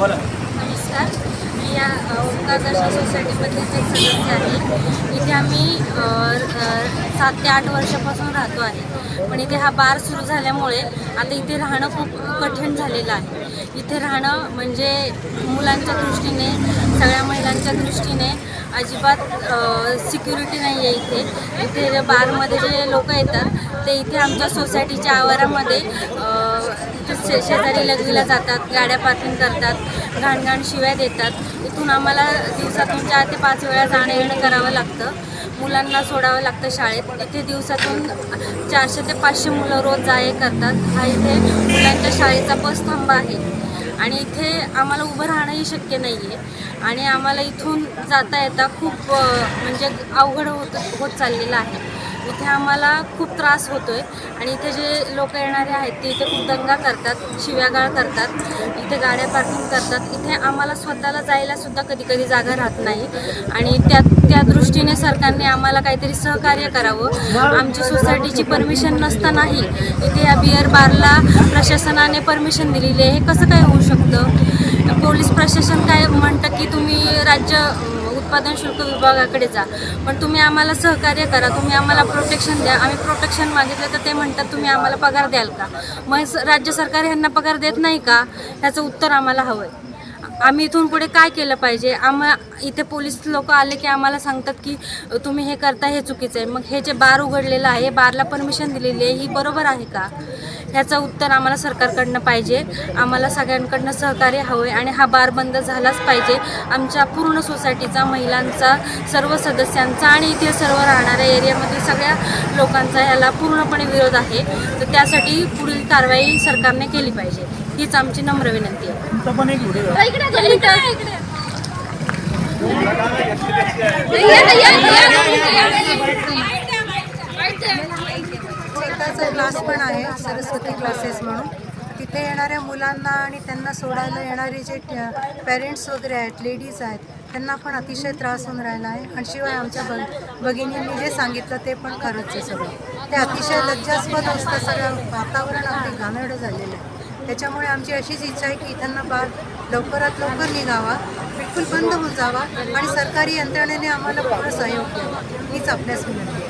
नमस्कार. मी या अ, ओंकार एक सदस्य आहे इथे आम्ही सात ते आठ वर्षापासून राहतो आहे. पण इथे हा बार सुरू झाल्यामुळे आता इथे राहणं खूप कठीण झालेलं आहे. इथे राहणं म्हणजे मुलांच्या दृष्टीने सगळ्या महिलांच्या दृष्टीने अजिबात सिक्युरिटी नाही आहे इथे. इथे बारमध्ये जे लोक येतात ते इथे आमच्या सोसायटीच्या आवारामध्ये शे शेजारी लग्नीला जातात गाड्या पार्किंग करतात घाणघाण शिव्या देतात. इथून आम्हाला दिवसातून चार ते पाच वेळा जाणं येणं करावं लागतं. मुलांना सोडावं लागतं शाळेत. इथे दिवसातून चारशे ते पाचशे मुलं रोज जाय करतात. हा इथे मुलांच्या शाळेचा बस थांबा आहे. आणि इथे आम्हाला उभं राहणंही शक्य नाही आहे आणि आम्हाला इथून जाता येता खूप म्हणजे अवघड होत होत चाललेलं आहे. इथे आम्हाला खूप त्रास होतो आहे आणि इथे जे लोक येणारे आहेत ते इथे खूप दंगा करतात शिव्यागाळ करतात इथे गाड्या पार्किंग करतात. इथे आम्हाला स्वतःला जायलासुद्धा कधी कधी जागा राहत नाही. आणि त्या त्या दृष्टीने सरकारने आम्हाला काहीतरी सहकार्य करावं. आमची सोसायटीची परमिशन नसतानाही इथे या बिअर बारला प्रशासनाने परमिशन दिलेली आहे. हे कसं काय होऊ शकतं? पोलीस प्रशासन काय म्हणतं की तुम्ही राज्य उत्पादन शुल्क विभागाकडे जा. पण तुम्ही आम्हाला सहकार्य करा. तुम्ही आम्हाला प्रोटेक्शन द्या. आम्ही प्रोटेक्शन मागितलं तर ते म्हणतात तुम्ही आम्हाला पगार द्याल का? मग स- राज्य सरकार ह्यांना पगार देत नाही का? ह्याचं उत्तर आम्हाला हवं आहे आम्ही इथून पुढे काय केलं पाहिजे? आम्हा इथे पोलीस लोक आले की आम्हाला सांगतात की तुम्ही हे करता हे चुकीचं आहे. मग हे जे बार उघडलेलं आहे बारला परमिशन दिलेली आहे ही बरोबर आहे का? ह्याचं उत्तर आम्हाला सरकारकडनं पाहिजे. आम्हाला सगळ्यांकडनं सहकार्य हवं आहे आणि हा बार बंद झालाच पाहिजे. आमच्या पूर्ण सोसायटीचा महिलांचा सर्व सदस्यांचा आणि इथे सर्व राहणाऱ्या एरियामधील सगळ्या लोकांचा ह्याला पूर्णपणे विरोध आहे. तर त्यासाठी पुढील कारवाई सरकारने केली पाहिजे. हीच आमची नम्र विनंती आहे. क्लास पण आहे. सरस्वती क्लासेस म्हणून. तिथे येणाऱ्या मुलांना आणि त्यांना सोडायला येणारे जे पेरेंट्स वगैरे आहेत लेडीज आहेत त्यांना पण अतिशय त्रास होऊन राहिला आहे. आणि शिवाय आमच्या बग भगिनींनी जे सांगितलं ते पण खरंच आहे सगळं. ते अतिशय लज्जास्पद असतं सगळं वातावरण अगदी घाणेरडं झालेलं आहे. त्याच्यामुळे आमची अशीच इच्छा आहे की इथं बाग लवकरात लवकर निघावा बिलकुल बंद होऊन जावा आणि सरकारी यंत्रणेने आम्हाला पूर्ण सहयोग द्यावा. हीच आपल्यास विनंती